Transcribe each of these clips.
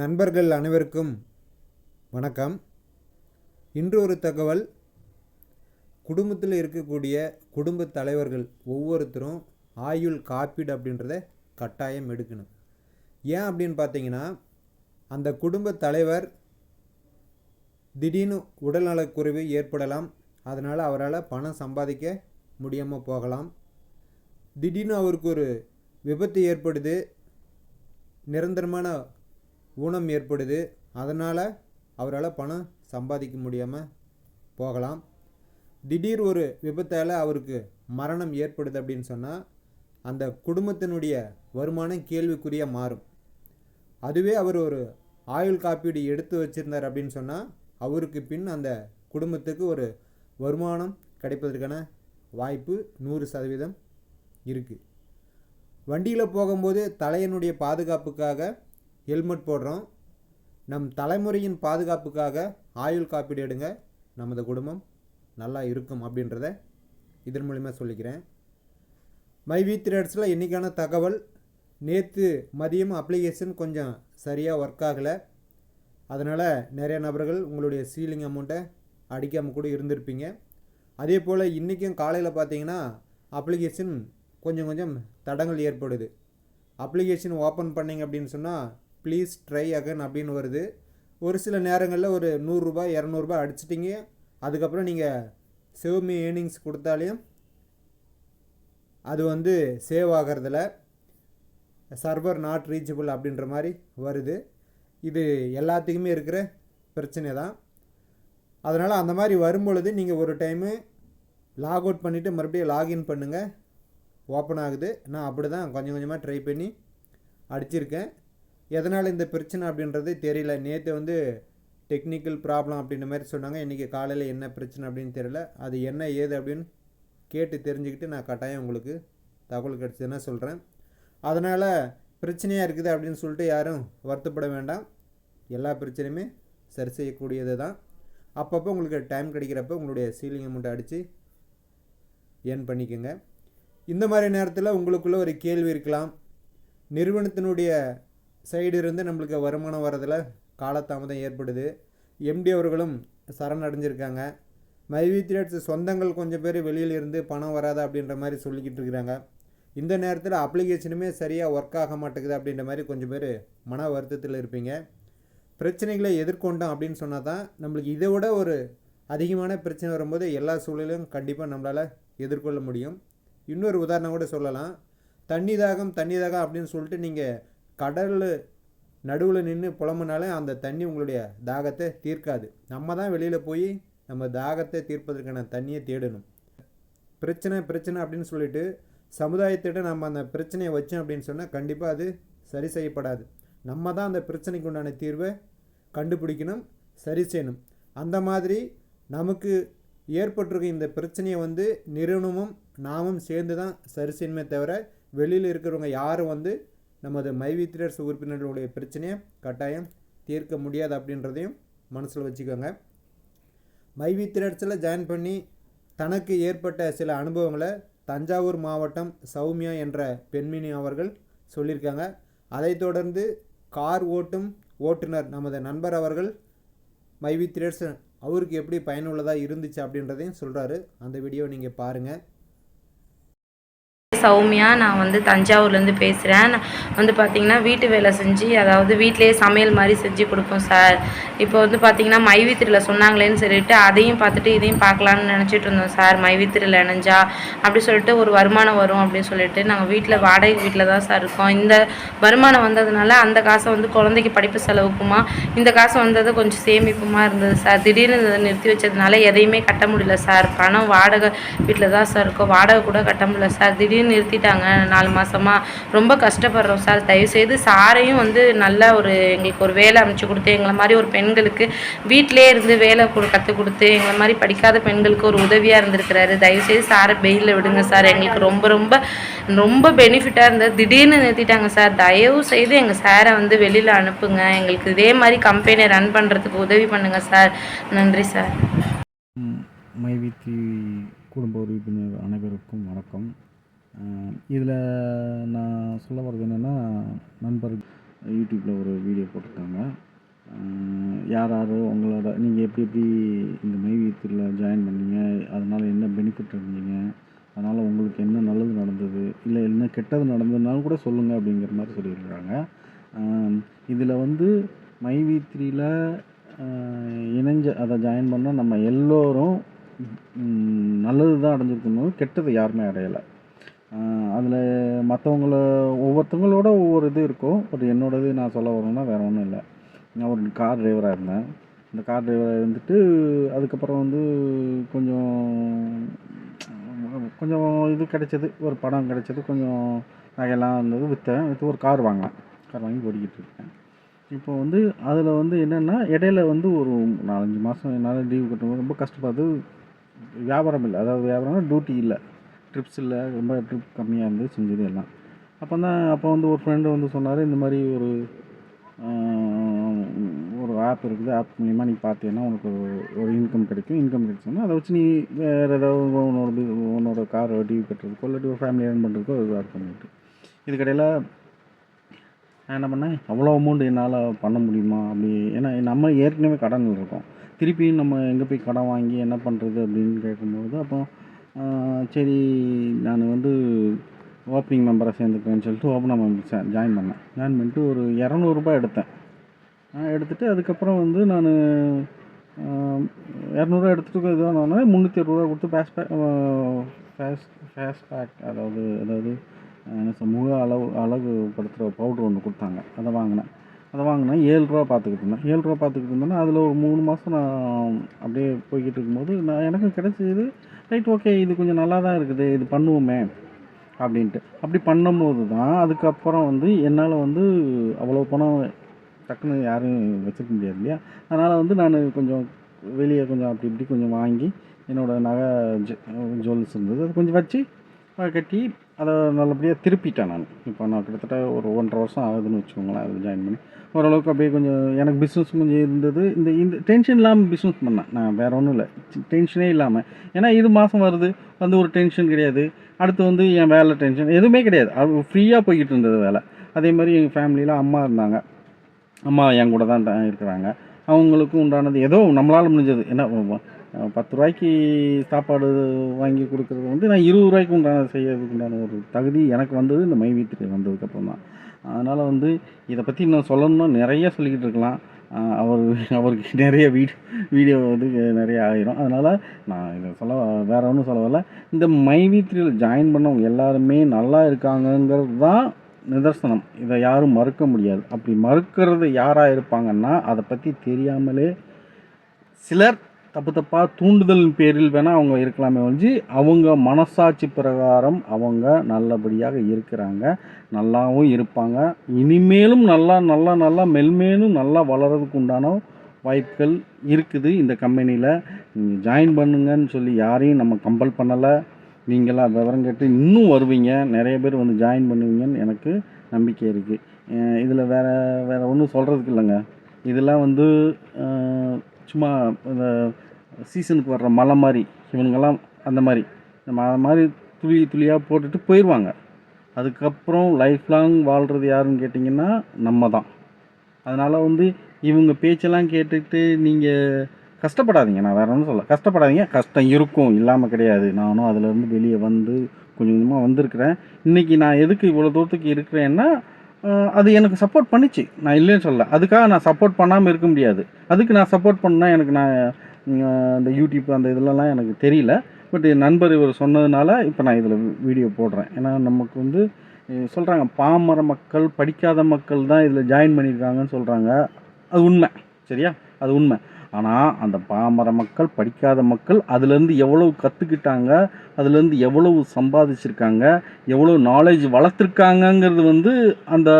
நண்பர்கள் அனைவருக்கும் வணக்கம். இன்று ஒரு தகவல். குடும்பத்தில் இருக்கக்கூடிய குடும்ப தலைவர்கள் ஒவ்வொருத்தரும் ஆயுள் காப்பீடு அப்படின்றத கட்டாயம் எடுக்கணும். ஏன் அப்படின்னு பார்த்தீங்கன்னா அந்த குடும்ப தலைவர் திடீர்னு உடல்நலக்குறைவு ஏற்படலாம். அதனால் அவரால் பணம் சம்பாதிக்க முடியாமல் போகலாம். திடீர்னு அவருக்கு ஒரு விபத்து ஏற்படுது. நிரந்தரமான ஊனம் ஏற்படுது. அதனால் அவரால் பணம் சம்பாதிக்க முடியாமல் போகலாம். திடீர் ஒரு விபத்தால் அவருக்கு மரணம் ஏற்படுது அப்படின்னு சொன்னால் அந்த குடும்பத்தினுடைய வருமானம் கேள்விக்குரிய மாறும். அதுவே அவர் ஒரு ஆயுள் காப்பீடு எடுத்து வச்சிருந்தார் அப்படின்னு சொன்னால் அவருக்கு பின் அந்த குடும்பத்துக்கு ஒரு வருமானம் கிடைப்பதற்கான வாய்ப்பு நூறு சதவீதம் இருக்குது வண்டியில் போகும்போது தலையனுடைய பாதுகாப்புக்காக ஹெல்மெட் போடுறோம். நம் தலைமுறையின் பாதுகாப்புக்காக ஆயுள் காப்பீடு எடுங்க. நமது குடும்பம் நல்லா இருக்கும் அப்படின்றத இதன் மூலிமா சொல்லிக்கிறேன். மை வி த்ரெட்ஸில் இன்றைக்கான தகவல்? நேற்று மதியம் அப்ளிகேஷன் கொஞ்சம் சரியாக ஒர்க் ஆகலை. அதனால் நிறைய நபர்கள் உங்களுடைய சீலிங் அமௌண்ட்டை அடிக்காமல் கூட இருந்திருப்பீங்க. அதே போல் இன்றைக்கும் காலையில் பார்த்தீங்கன்னா அப்ளிகேஷன் கொஞ்சம் கொஞ்சம் தடங்கள் ஏற்படுது. அப்ளிகேஷன் ஓப்பன் பண்ணிங்க அப்படின்னு சொன்னால் ப்ளீஸ் ட்ரை அகன் அப்படின்னு வருது. ஒரு சில நேரங்களில் ஒரு நூறுரூபா இரநூறுபா அடிச்சிட்டிங்க. அதுக்கப்புறம் நீங்கள் சேவ் ஏர்னிங்ஸ் கொடுத்தாலையும் அது வந்து சேவ் ஆகிறதுல சர்வர் நாட் ரீச்சபிள் அப்படின்ற மாதிரி வருது. இது எல்லாத்துக்குமே இருக்கிற பிரச்சனை தான். அதனால் அந்த மாதிரி வரும்பொழுது நீங்கள் ஒரு டைமு லாக் அவுட் பண்ணிவிட்டு மறுபடியும் லாகின் பண்ணுங்கள் ஓப்பன் ஆகுது. நான் அப்படி தான் கொஞ்சம் கொஞ்சமாக ட்ரை பண்ணி அடிச்சிருக்கேன். எதனால் இந்த பிரச்சனை அப்படின்றது தெரியல. நேற்று வந்து டெக்னிக்கல் ப்ராப்ளம் அப்படின்ற மாதிரி சொன்னாங்க. இன்றைக்கி காலையில் என்ன பிரச்சனை அப்படின்னு தெரியல. அது என்ன ஏது அப்படின்னு கேட்டு தெரிஞ்சுக்கிட்டு நான் கட்டாயம் உங்களுக்கு தகவல் கிடச்சதுன்னா சொல்கிறேன் அதனால் பிரச்சனையாக இருக்குது அப்படின்னு சொல்லிட்டு யாரும் வருத்தப்பட வேண்டாம். எல்லா பிரச்சனையுமே சரி செய்யக்கூடியது தான். அப்பப்போ உங்களுக்கு டைம் கிடைக்கிறப்ப உங்களுடைய சீலிங் அமௌண்ட்டை அடித்து ஏர்ன் பண்ணிக்கோங்க. இந்த மாதிரி நேரத்தில் உங்களுக்குள்ளே ஒரு கேள்வி இருக்கலாம். நிறுவனத்தினுடைய சைடு இருந்து நம்மளுக்கு வருமானம் வரதில் காலதாமதம் ஏற்படுது. எம்டி அவர்களும் சரணடைஞ்சிருக்காங்க மைவி த்ரேட்ஸ் சொந்தங்கள் கொஞ்சம் பேர் வெளியில் இருந்து பணம் வராதா அப்படின்ற மாதிரி சொல்லிக்கிட்டு இருக்கிறாங்க. இந்த நேரத்தில் அப்ளிகேஷனுமே சரியாக ஒர்க் ஆக மாட்டேங்குது அப்படின்ற மாதிரி கொஞ்சம் பேர் மன வருத்தத்தில் இருப்பீங்க. பிரச்சனைகளை எதிர்கொண்டோம் அப்படின்னு சொன்னால் தான் நம்மளுக்கு இதை விட ஒரு அதிகமான பிரச்சனை வரும்போது எல்லா சூழலையும் கண்டிப்பாக நம்மளால் எதிர்கொள்ள முடியும். இன்னொரு உதாரணம் கூட சொல்லலாம். தண்ணி தாகம் தண்ணி தாகம் அப்படின்னு சொல்லிட்டு நீங்கள் கடல் நடுவில் நின்று புலம்புனாலே அந்த தண்ணி உங்களுடைய தாகத்தை தீர்க்காது. நம்ம தான் வெளியில் போய் நம்ம தாகத்தை தீர்ப்பதற்கான தண்ணியை தேடணும். பிரச்சனை பிரச்சனை அப்படின்னு சொல்லிட்டு சமுதாயத்திட்ட நம்ம அந்த பிரச்சனையை வச்சோம் அப்படின்னு சொன்னால் கண்டிப்பாக அது சரி செய்யப்படாது. நம்ம தான் அந்த பிரச்சனைக்கு உண்டான தீர்வை கண்டுபிடிக்கணும் சரி செய்யணும். அந்த மாதிரி நமக்கு ஏற்பட்டிருக்க இந்த பிரச்சனையை வந்து நிறுவனமும் நாமும் சேர்ந்து தான் சரி செய்யணுமே தவிர வெளியில் இருக்கிறவங்க யாரும் வந்து நமது மைவித்திரர்ஸ் உறுப்பினர்களுடைய பிரச்சனையை கட்டாயம் தீர்க்க முடியாது அப்படின்றதையும் மனசில் வச்சுக்கோங்க. மைவித்திரர்ஸில் ஜாயின் பண்ணி தனக்கு ஏற்பட்ட சில அனுபவங்களை தஞ்சாவூர் மாவட்டம் சௌமியா என்ற பெண்மினி அவர்கள் சொல்லியிருக்காங்க. அதைத் தொடர்ந்து கார் ஓட்டும் ஓட்டுநர் நமது நண்பர் அவர்கள் மைவி த்ரேட்ஸ் அவருக்கு எப்படி பயனுள்ளதாக இருந்துச்சு அப்படின்றதையும் சொல்கிறாரு அந்த வீடியோ நீங்கள் பாருங்கள் சௌமியா நான் வந்து தஞ்சாவூர்லேருந்து பேசுகிறேன் நான் வந்து பார்த்திங்கன்னா வீட்டு வேலை செஞ்சு அதாவது வீட்டிலேயே சமையல் மாதிரி செஞ்சு கொடுப்போம் சார். இப்போ வந்து பார்த்திங்கன்னா மைவித்திரியில் சொன்னாங்களேன்னு சொல்லிட்டு அதையும் பார்த்துட்டு இதையும் பார்க்கலான்னு நினச்சிட்டு இருந்தோம் சார். மைவித்திரியில் இணைஞ்சா அப்படி சொல்லிட்டு ஒரு வருமானம் வரும் அப்படின்னு சொல்லிட்டு நாங்கள் வீட்டில் வாடகை வீட்டில் தான் சார் இருக்கோம். இந்த வருமானம் வந்ததுனால அந்த காசை வந்து குழந்தைக்கு படிப்பு செலவுக்குமா இந்த காசு வந்தது கொஞ்சம் சேமிப்புமா இருந்தது சார். திடீர்னு இதை நிறுத்தி வச்சதுனால எதையுமே கட்ட முடியல சார். பணம் வாடகை வீட்டில் தான் சார் இருக்கோம். வாடகை கூட கட்ட முடியல சார். திடீர்னு நிறுத்திட்டாங்க. நாலு மாதமா ரொம்ப கஷ்டப்படுறோம் சார். தயவுசெய்து சாரையும் வந்து நல்ல ஒரு எங்களுக்கு ஒரு வேலை அமைச்சு கொடுத்து எங்களை மாதிரி ஒரு பெண்களுக்கு வீட்டிலே இருந்து வேலை கற்றுக் கொடுத்து எங்களை மாதிரி படிக்காத பெண்களுக்கு ஒரு உதவியாக இருந்திருக்கிறாரு. தயவுசெய்து சாரை பெயிலில் விடுங்க சார். எங்களுக்கு ரொம்ப ரொம்ப ரொம்ப பெனிஃபிட்டாக இருந்தது. திடீர்னு நிறுத்திட்டாங்க சார். தயவு செய்து எங்கள் சாரை வந்து வெளியில் அனுப்புங்க. எங்களுக்கு இதே மாதிரி கம்பெனியை ரன் பண்ணுறதுக்கு உதவி பண்ணுங்கள் சார். நன்றி சார். மைவித்தி குடும்ப உறுப்பினர் அனைவருக்கும் வணக்கம். இதில் நான் சொல்ல வர்றது என்னென்னா நண்பர் யூடியூப்பில் ஒரு வீடியோ போட்டிருக்காங்க. யார் யார் உங்களோட நீங்கள் எப்படி எப்படி இந்த மைவீத்தில் ஜாயின் பண்ணீங்க அதனால் என்ன பெனிஃபிட் இருந்தீங்க அதனால் உங்களுக்கு என்ன நல்லது நடந்தது இல்லை என்ன கெட்டது நடந்ததுனாலும் கூட சொல்லுங்கள் அப்படிங்கிற மாதிரி சொல்லியிருக்கிறாங்க. இதில் வந்து மைவி த்ரீல இணைஞ்ச அதை ஜாயின் பண்ணால் நம்ம எல்லோரும் நல்லது தான் அடைஞ்சிருக்கணும் கெட்டது யாருமே அடையலை. அதில் மற்றவங்கள ஒவ்வொருத்தவங்களோட ஒவ்வொரு இது இருக்கும். பட் என்னோடது நான் சொல்ல வரணும்னா வேறு ஒன்றும் இல்லை. நான் ஒரு கார் டிரைவராக இருந்தேன். இந்த கார் டிரைவராக இருந்துட்டு அதுக்கப்புறம் வந்து கொஞ்சம் கொஞ்சம் இது கிடைச்சது. ஒரு படம் கிடைச்சது. கொஞ்சம் நகையெல்லாம் இருந்தது. விற்றேன் விற்று ஒரு கார் வாங்கினேன். கார் வாங்கி ஓடிக்கிட்டு இருக்கேன். இப்போ வந்து அதில் வந்து என்னென்னா இடையில வந்து ஒரு நாலஞ்சு மாதம் என்னால் லீவு கட்டும்போது ரொம்ப கஷ்டப்பட்டு வியாபாரம் இல்லை. அதாவது வியாபாரம்னா டியூட்டி இல்லை. ட்ரிப்ஸ் இல்லை ரொம்ப ட்ரிப் கம்மியாக இருந்து செஞ்சது எல்லாம். அப்போ தான் அப்போ வந்து ஒரு ஃப்ரெண்டு வந்து சொன்னார் இந்த மாதிரி ஒரு ஒரு ஆப் இருக்குது. ஆப் மூலிமா நீ பார்த்தீங்கன்னா உனக்கு ஒரு ஒரு இன்கம் கிடைக்கும். இன்கம் கிடைச்சோன்னா அதை வச்சு நீ வேறு ஏதாவது உன்னோட உன்னோட கார் டிவி கட்டுறதுக்கோ இல்லாட்டி ஒரு ஃபேமிலி ஏர்ன் பண்ணுறதுக்கோ இது பண்ணிட்டு. இதுக்கடையில் நான் என்ன பண்ணேன்? அவ்வளோ அமௌண்ட் என்னால் பண்ண முடியுமா? அப்படி ஏன்னா நம்ம ஏற்கனவே கடனில் இருக்கோம். திருப்பி நம்ம எங்கே போய் கடன் வாங்கி என்ன பண்ணுறது அப்படின்னு கேட்கும்போது அப்போ சரி நான் வந்து ஓப்பனிங் மெம்பரை சேர்ந்துக்கிறேன்னு சொல்லிட்டு ஓப்பனர் மெம்பர் ஜாயின் பண்ணேன். ஜாயின் பண்ணிட்டு ஒரு இரநூறுபா எடுத்தேன். ஆஹ், அதுக்கப்புறம் வந்து நான் இரநூறுவா எடுத்துகிட்டு இதுவானோடனே முந்நூற்றி அறுபது ரூபா கொடுத்து face pack face face pack அதாவது அதாவது என்ன சொல் முக அளவு அழகுபடுத்துகிற பவுட்ரு ஒன்று கொடுத்தாங்க. அதை வாங்கினேன். அதை வாங்கினேன். ஏழு ரூபா பார்த்துக்கிட்டு இருந்தேன். ஏழு ரூபா பார்த்துக்கிட்டு இருந்தேன்னா அதில் ஒரு மூணு மாதம் நான் அப்படியே போய்கிட்டு இருக்கும்போது நான் எனக்கு கிடைச்சது ரைட் ஓகே இது கொஞ்சம் நல்லா தான் இருக்குது இது பண்ணுவோமே அப்படின்ட்டு. அப்படி பண்ணும்போது தான் அதுக்கப்புறம் வந்து என்னால் வந்து அவ்வளோ பணம் டக்குன்னு யாரும் வச்சுருக்க முடியாது இல்லையா? அதனால் வந்து நான் கொஞ்சம் வெளியே கொஞ்சம் அப்படி இப்படி கொஞ்சம் வாங்கி என்னோடய நகை ஜுவல்ஸ் இருந்தது அது கொஞ்சம் வச்சு கட்டி அதை நல்லபடியாக திருப்பிட்டேன் நான். இப்போ நான் கிட்டத்தட்ட ஒரு ஒன்றரை வருஷம் ஆகுதுன்னு வச்சுக்கோங்களேன் அதில் ஜாயின் பண்ணி. ஓரளவுக்கு அப்படியே கொஞ்சம் எனக்கு பிஸ்னஸ் கொஞ்சம் இருந்தது. இந்த இந்த டென்ஷன் இல்லாமல் பிஸ்னஸ் பண்ணேன். நான் வேறு ஒன்றும் இல்லை. டென்ஷனே இல்லாமல் ஏன்னா இது மாதம் வருது. வந்து ஒரு டென்ஷன் கிடையாது. அடுத்து வந்து என் வேலை டென்ஷன் எதுவுமே கிடையாது. அது ஃப்ரீயாக போய்கிட்டு இருந்தது வேலை. அதே மாதிரி எங்கள் ஃபேமிலியில் அம்மா இருந்தாங்க. அம்மா என் கூட தான் இருக்கிறாங்க. அவங்களுக்கும் உண்டானது ஏதோ நம்மளால் முடிஞ்சது. என்ன பத்து ரூபாய்க்கு சாப்பாடு வாங்கி கொடுக்குறது வந்து நான் இருபது ரூபாய்க்கு உண்டான செய்யறதுக்கு உண்டான ஒரு தகுதி எனக்கு வந்தது இந்த மை வீட்டுக்கு வந்ததுக்கப்புறம் தான். அதனால் வந்து இதை பற்றி இன்னும் சொல்லணும்னா நிறைய சொல்லிக்கிட்டு இருக்கலாம். அவர் அவருக்கு நிறைய வீடியோ வீடியோ வந்து நிறைய ஆகிரும் அதனால் நான் இதை சொல்ல வேற ஒன்றும் சொல்ல வரல. இந்த மை வீட்டில் ஜாயின் பண்ணவங்க எல்லாருமே நல்லா இருக்காங்கங்கிறது தான் நிதர்சனம். இதை யாரும் மறுக்க முடியாது. அப்படி மறுக்கிறது யாராக இருப்பாங்கன்னா அதை பற்றி தெரியாமலே சிலர் தப்பு தப்பாக தூண்டுதலின் பேரில் வேணால் அவங்க இருக்கலாமே ஒழிஞ்சு அவங்க மனசாட்சி பிரகாரம் அவங்க நல்லபடியாக இருக்கிறாங்க. நல்லாவும் இருப்பாங்க. இனிமேலும் நல்லா நல்லா நல்லா மெல்மேலும் நல்லா வளர்கிறதுக்கு உண்டான வாய்ப்புகள் இருக்குது இந்த கம்பெனியில். நீங்கள் ஜாயின் பண்ணுங்கன்னு சொல்லி யாரையும் நம்ம கம்பல் பண்ணலை. நீங்களாம் விவரம் கேட்டு இன்னும் வருவீங்க. நிறைய பேர் வந்து ஜாயின் பண்ணுவீங்கன்னு எனக்கு நம்பிக்கை இருக்குது இதில் வேறு வேறு ஒன்றும் சொல்கிறதுக்கு இல்லைங்க. இதெல்லாம் வந்து சும்மா இந்த சீசனுக்கு வர்ற மழை மாதிரி இவனுங்கெல்லாம் அந்த மாதிரி. இந்த மழை மாதிரி துளி துளியாக போட்டுட்டு போயிடுவாங்க அதுக்கப்புறம் லைஃப் லாங் வாழ்கிறது யாருன்னு கேட்டிங்கன்னா நம்ம தான் அதனால் வந்து இவங்க பேச்செல்லாம் கேட்டுட்டு நீங்கள் கஷ்டப்படாதீங்க. நான் வேற ஒன்றும் சொல்ல கஷ்டப்படாதீங்க. கஷ்டம் இருக்கும் இல்லாமல் கிடையாது. நானும் அதுலேருந்து வெளியே வந்து கொஞ்சம் கொஞ்சமாக வந்திருக்கிறேன். இன்றைக்கி நான் எதுக்கு இவ்வளோ தூரத்துக்கு இருக்கிறேன்னா அது எனக்கு சப்போர்ட் பண்ணிச்சு. நான் இல்லைன்னு சொல்ல அதுக்காக நான் சப்போர்ட் பண்ணாமல் இருக்க முடியாது. அதுக்கு நான் சப்போர்ட் பண்ணால் எனக்கு நான் அந்த இந்த யூடியூப் அந்த இதுலலாம் எனக்கு தெரியல. பட் என் நண்பர் இவர் சொன்னதுனால இப்போ நான் இதில் வீடியோ போடுறேன். ஏன்னா நமக்கு வந்து சொல்கிறாங்க பாமர மக்கள் படிக்காத மக்கள் தான் இதில் ஜாயின் பண்ணியிருக்காங்கன்னு சொல்கிறாங்க அது உண்மை. சரியா? அது உண்மை. ஆனால் அந்த பாமர மக்கள் படிக்காத மக்கள் அதுலேருந்து எவ்வளவு கற்றுக்கிட்டாங்க அதுலேருந்து எவ்வளவு சம்பாதிச்சிருக்காங்க எவ்வளோ நாலேஜ் வளர்த்துருக்காங்கங்கிறது வந்து அந்த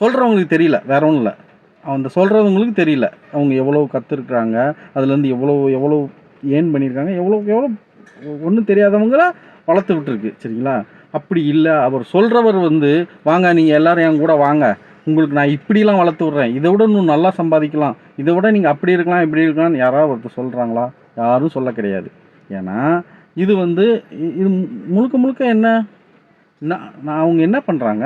சொல்கிறவங்களுக்கு தெரியல வேற ஒன்றும் இல்லை. அந்த சொல்கிறவங்களுக்கு தெரியல அவங்க எவ்வளோ கற்றுருக்குறாங்க அதுலேருந்து எவ்வளோ எவ்வளோ ஏர்ன் பண்ணியிருக்காங்க எவ்வளோ எவ்வளோ ஒன்றும் தெரியாதவங்கள வளர்த்து விட்டுருக்கு சரிங்களா? அப்படி இல்லை அவர் சொல்கிறவர் வந்து வாங்க நீங்கள் எல்லோரும் என் கூட வாங்க உங்களுக்கு நான் இப்படிலாம் வளர்த்து விட்றேன். இதை விட இன்னும் நல்லா சம்பாதிக்கலாம். இதை விட நீங்கள் அப்படி இருக்கலாம் இப்படி இருக்கலாம்னு யாராவது ஒருத்தர் சொல்கிறாங்களா யாரும் சொல்ல கிடையாது. ஏன்னா இது வந்து இது முழுக்க முழுக்க என்ன? நான் நான் அவங்க என்ன பண்ணுறாங்க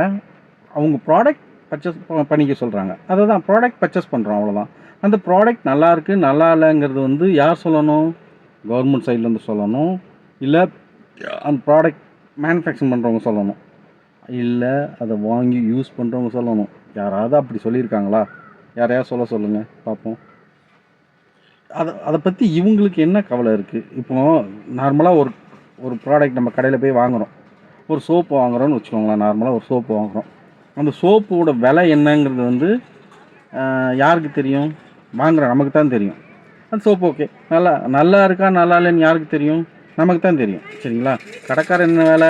அவங்க ப்ராடக்ட் பர்ச்சேஸ் பண்ணிக்க சொல்கிறாங்க அதை தான் ப்ராடக்ட் பர்ச்சேஸ் பண்ணுறோம் அவ்வளோதான் அந்த ப்ராடக்ட் நல்லா இருக்கு நல்லா இல்லைங்கிறது வந்து யார் சொல்லணும்? கவர்மெண்ட் சைட்லேருந்து சொல்லணும். இல்லை அந்த ப்ராடக்ட் மேனுஃபேக்சரிங் பண்ணுறவங்க சொல்லணும். இல்லை அதை வாங்கி யூஸ் பண்ணுறவங்க சொல்லணும். யாராவது அப்படி சொல்லியிருக்காங்களா? யாரையாவது சொல்ல சொல்லுங்கள் பார்ப்போம். அதை அதை பற்றி இவங்களுக்கு என்ன கவலை இருக்குது இப்போ நார்மலாக ஒரு ஒரு ப்ராடக்ட் நம்ம கடையில் போய் வாங்குகிறோம் ஒரு சோப்பு வாங்குறோம்னு வச்சுக்கோங்களேன் நார்மலாக ஒரு சோப்பு வாங்குகிறோம் அந்த சோப்போட விலை என்னங்கிறது வந்து யாருக்கு தெரியும்? வாங்குகிற நமக்கு தான் தெரியும். அந்த சோப்பு ஓகே நல்லா நல்லா இருக்கா நல்லா இல்லைன்னு யாருக்கு தெரியும்? நமக்கு தான் தெரியும். சரிங்களா? கடைக்காரர் என்ன வேலை?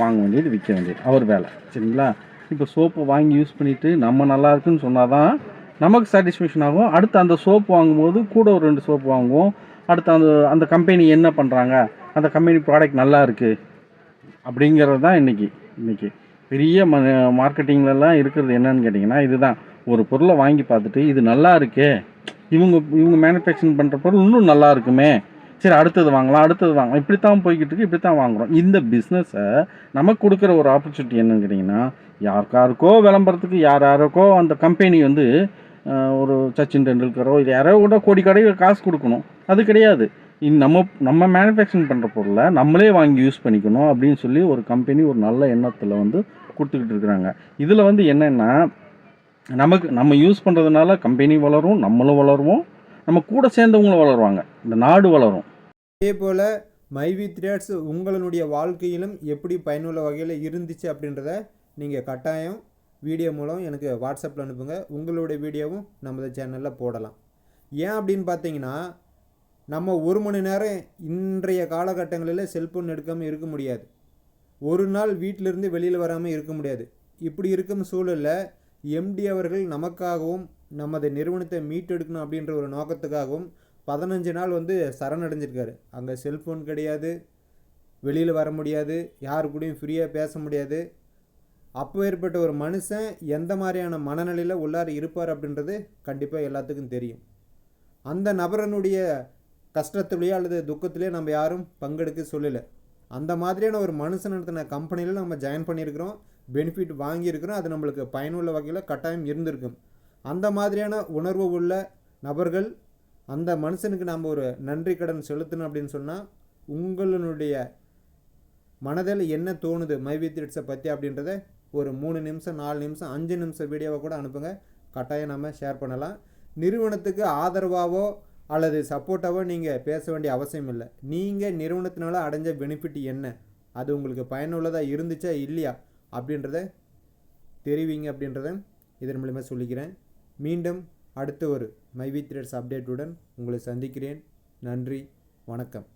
வாங்க வேண்டியது விற்க வேண்டியது. அவர் வேலை. சரிங்களா? இப்போ சோப்பை வாங்கி யூஸ் பண்ணிவிட்டு நம்ம நல்லா இருக்குன்னு சொன்னால் தான் நமக்கு சாட்டிஸ்ஃபேக்ஷன் ஆகும். அடுத்து அந்த சோப்பு வாங்கும்போது கூட ஒரு ரெண்டு சோப்பு வாங்குவோம். அடுத்து அந்த அந்த கம்பெனி என்ன பண்ணுறாங்க அந்த கம்பெனி ப்ராடக்ட் நல்லா இருக்குது அப்படிங்கிறது தான் இன்றைக்கி இன்றைக்கி பெரிய ம மார்க்கெட்டிங்லலாம் இருக்கிறது என்னன்னு கேட்டிங்கன்னா இதுதான். ஒரு பொருளை வாங்கி பார்த்துட்டு இது நல்லா இருக்கே. இவங்க இவங்க மேனுஃபேக்சரிங் பண்ணுற பொருள் இன்னும் நல்லா இருக்குமே. சரி அடுத்தது வாங்கலாம் அடுத்தது வாங்கலாம். இப்படி தான் போய்கிட்டு இருக்கு இப்படி தான் வாங்குகிறோம் இந்த பிஸ்னஸை நமக்கு கொடுக்குற ஒரு ஆப்பர்ச்சுனிட்டி என்னன்னு கேட்டிங்கன்னா யாருக்காருக்கோ விளம்பரத்துக்கு யார் யாருக்கோ அந்த கம்பெனி வந்து ஒரு சச்சின் டெண்டுல்கரோ இது யாரோ கூட கோடி கடையில் காசு கொடுக்கணும். அது கிடையாது. இன் நம்ம நம்ம மேனுஃபேக்சரிங் பண்ணுற பொருளை நம்மளே வாங்கி யூஸ் பண்ணிக்கணும் அப்படின்னு சொல்லி ஒரு கம்பெனி ஒரு நல்ல எண்ணத்தில் வந்து கொடுத்துக்கிட்டு இருக்கிறாங்க. இதில் வந்து என்னென்னா நமக்கு நம்ம யூஸ் பண்ணுறதுனால கம்பெனி வளரும் நம்மளும் வளருவோம். நம்ம கூட சேர்ந்தவங்களும் வளருவாங்க. இந்த நாடு வளரும். அதே போல் மைவி த்ரேட்ஸ் உங்களுடைய வாழ்க்கையிலும் எப்படி பயனுள்ள வகையில் இருந்துச்சு அப்படின்றத நீங்கள் கட்டாயம் வீடியோ மூலம் எனக்கு வாட்ஸ்அப்பில் அனுப்புங்க. உங்களுடைய வீடியோவும் நமது சேனலில் போடலாம். ஏன் அப்படின்னு பார்த்தீங்கன்னா நம்ம ஒரு மணி நேரம் இன்றைய காலகட்டங்களில் செல்ஃபோன் எடுக்காமல் இருக்க முடியாது. ஒரு நாள் வீட்டிலிருந்து வெளியில் வராமல் இருக்க முடியாது. இப்படி இருக்கும் சூழலில் எம்டி அவர்கள் நமக்காகவும் நமது நிறுவனத்தை மீட்டெடுக்கணும் அப்படின்ற ஒரு நோக்கத்துக்காகவும் பதினஞ்சு நாள் வந்து சரணடைஞ்சிருக்காரு. அங்கே செல்ஃபோன் கிடையாது வெளியில் வர முடியாது யாரு கூடயும் ஃப்ரீயாக பேச முடியாது. அப்போ ஏற்பட்ட ஒரு மனுஷன் எந்த மாதிரியான மனநிலையில் உள்ளார் இருப்பார் அப்படின்றது கண்டிப்பாக எல்லாத்துக்கும் தெரியும். அந்த நபரனுடைய கஷ்டத்துலேயோ அல்லது துக்கத்துலேயோ நம்ம யாரும் பங்கெடுக்க சொல்லலை. அந்த மாதிரியான ஒரு மனுஷன் நடத்தின கம்பெனியில் நம்ம ஜாயின் பண்ணியிருக்கிறோம் பெனிஃபிட் வாங்கியிருக்கிறோம் அது நம்மளுக்கு பயனுள்ள வகையில் கட்டாயம் இருந்திருக்கும். அந்த மாதிரியான உணர்வு உள்ள நபர்கள் அந்த மனுஷனுக்கு நாம் ஒரு நன்றி கடன் செலுத்தணும் அப்படின்னு சொன்னால் உங்களுடைய மனதில் என்ன தோணுது? மைவி த்ரிட்ஸை பற்றி அப்படின்றத ஒரு மூணு நிமிஷம் நாலு நிமிஷம் அஞ்சு நிமிஷம் வீடியோவை கூட அனுப்புங்க. கட்டாயம் நம்ம ஷேர் பண்ணலாம். நிறுவனத்துக்கு ஆதரவாகவோ அல்லது சப்போர்ட்டாவோ நீங்கள் பேச வேண்டிய அவசியம் இல்லை. நீங்கள் நிறுவனத்தினால அடைஞ்ச பெனிஃபிட் என்ன? அது உங்களுக்கு பயனுள்ளதாக இருந்துச்சா இல்லையா? அப்படின்றத தெரிவிங்க அப்படின்றத இதன் மூலிமா சொல்லிக்கிறேன். மீண்டும் அடுத்த ஒரு மை வித் த்ரெட்ஸ் அப்டேட்டுடன் உங்களை சந்திக்கிறேன். நன்றி வணக்கம்.